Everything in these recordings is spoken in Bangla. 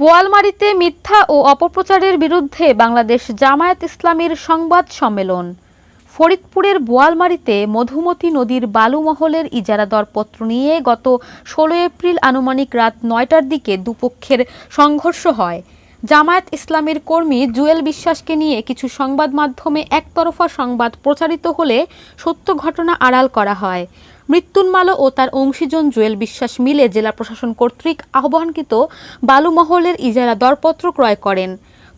বোয়ালমারিতে মিথ্যা ও অপপ্রচারের বিরুদ্ধে বাংলাদেশ জামায়াত ইসলামীর সংবাদ সম্মেলন। ফরিদপুরের বোয়ালমারিতে মধুমতি নদীর বালুমহলের ইজারা দরপত্র নিয়ে গত ষোলো এপ্রিল আনুমানিক রাত নয়টার দিকে দুপক্ষের সংঘর্ষ হয়। জামায়াত ইসলামের কর্মী জুয়েল বিশ্বাসকে নিয়ে কিছু সংবাদ মাধ্যমে একতরফা সংবাদ প্রচারিত হলে সত্য ঘটনা আড়াল করা হয়। মৃত্যুন্মালো ও তার অংশীজন জুয়েল বিশ্বাস মিলে জেলা প্রশাসন কর্তৃক আহ্বানকৃত বালুমহলের ইজারা দরপত্র ক্রয় করেন।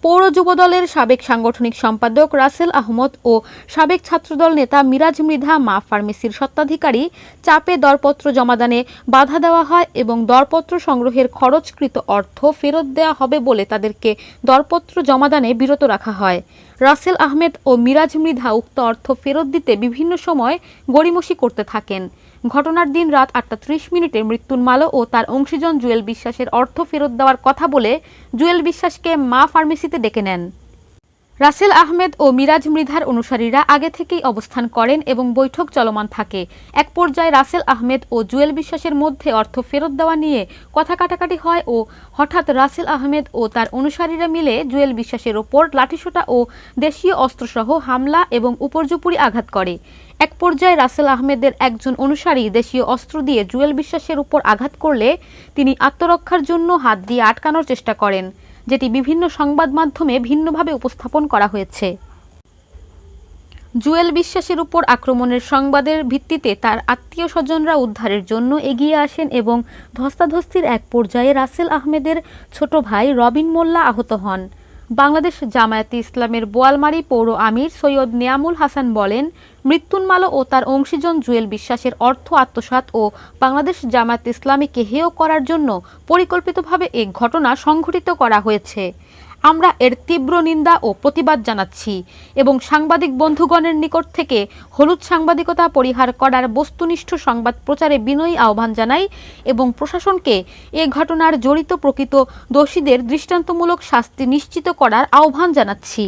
পৌর যুবদলের সাবেক সাংগঠনিক সম্পাদক রাসেল আহমদ ও সাবেক ছাত্রদল নেতা মিরাজ মৃধা মা ফার্মেসির স্বত্বাধিকারী চাপে দরপত্র জমাদানে বাধা দেওয়া হয় এবং দরপত্র সংগ্রহের খরচকৃত অর্থ ফেরত দেওয়া হবে বলে তাদেরকে দরপত্র জমাদানে বিরত রাখা হয়। রাসেল আহমেদ ও মিরাজ মৃধা উক্ত অর্থ ফেরত দিতে বিভিন্ন সময় গড়িমসি করতে থাকেন। ঘটনার দিন রাত আটটা ত্রিশ মিনিটে মৃত্যুন্মাল ও তার অংশীজন জুয়েল বিশ্বাসের অর্থ ফেরত দেওয়ার কথা বলে জুয়েল বিশ্বাসকে মা ফার্মেসিতে ডেকে নেন। রাসেল আহমেদ ও মিরাজ মৃধার অনুসারীরা আগে থেকেই অবস্থান করেন এবং বৈঠক চলমান থাকে। এক পর্যায়ে রাসেল আহমেদ ও জুয়েল বিশ্বাসের মধ্যে অর্থ ফেরত দেওয়া নিয়ে কথা কাটাকাটি হয় ও হঠাৎ রাসেল আহমেদ ও তার অনুসারীরা মিলে জুয়েল বিশ্বাসের ওপর লাঠিসোঁটা ও দেশীয় অস্ত্রসহ হামলা এবং উপর্যুপুরি আঘাত করে। এক পর্যায়ে রাসেল আহমেদের একজন অনুসারী দেশীয় অস্ত্র দিয়ে জুয়েল বিশ্বাসের উপর আঘাত করলে তিনি আত্মরক্ষার জন্য হাত দিয়ে আটকানোর চেষ্টা করেন। যেটি বিভিন্ন সংবাদ মাধ্যমে ভিন্নভাবে উপস্থাপন করা হয়েছে। জুয়েল বিশ্বাসের উপর আক্রমণের সংবাদের ভিত্তিতে তার আত্মীয় স্বজনরা উদ্ধারের জন্য এগিয়ে আসেন এবং ধস্তাধস্তির এক পর্যায়ে রাসেল আহমেদের ছোট ভাই রবিন মোল্লা আহত হন। বাংলাদেশ জামায়াতে ইসলামের বোয়ালমারি পৌর আমির সৈয়দ নিয়ামুল হাসান বলেন মৃত্যুন্মালা ও তার অংশীজন জুয়েল বিশ্বাসের অর্থ আত্মসাত ও বাংলাদেশ জামায়াত ইসলামীকে হেয় করার জন্য পরিকল্পিতভাবে এ ঘটনা সংঘটিত করা হয়েছে। আমরা এর তীব্র নিন্দা ও প্রতিবাদ জানাচ্ছি এবং সাংবাদিক বন্ধুগণের নিকট থেকে হলুদ সাংবাদিকতা পরিহার করার বস্তুনিষ্ঠ সংবাদ প্রচারে বিনয়ী আহ্বান জানাই এবং প্রশাসনকে এ ঘটনার জড়িত প্রকৃত দোষীদের দৃষ্টান্তমূলক শাস্তি নিশ্চিত করার আহ্বান জানাচ্ছি।